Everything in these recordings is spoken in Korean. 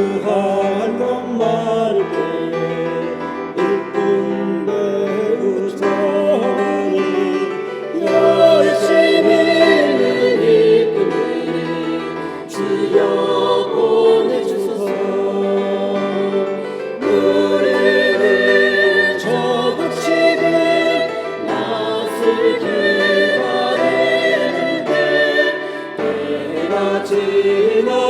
수한 말에 일꾼 배우 전이 열심히 이끄니 주여 보내주소서. 우리를 저국시대 나슬게 바래는데 때가 지나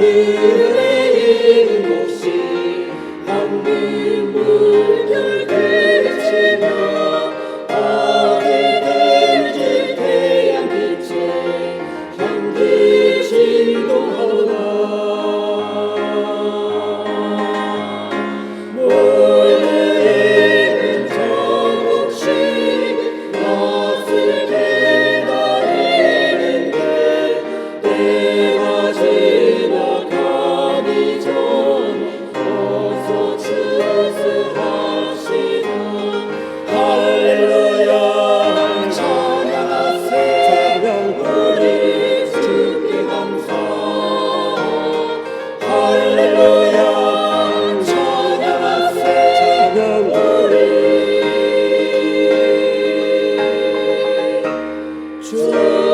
그들의 이름 없이 남는 choro.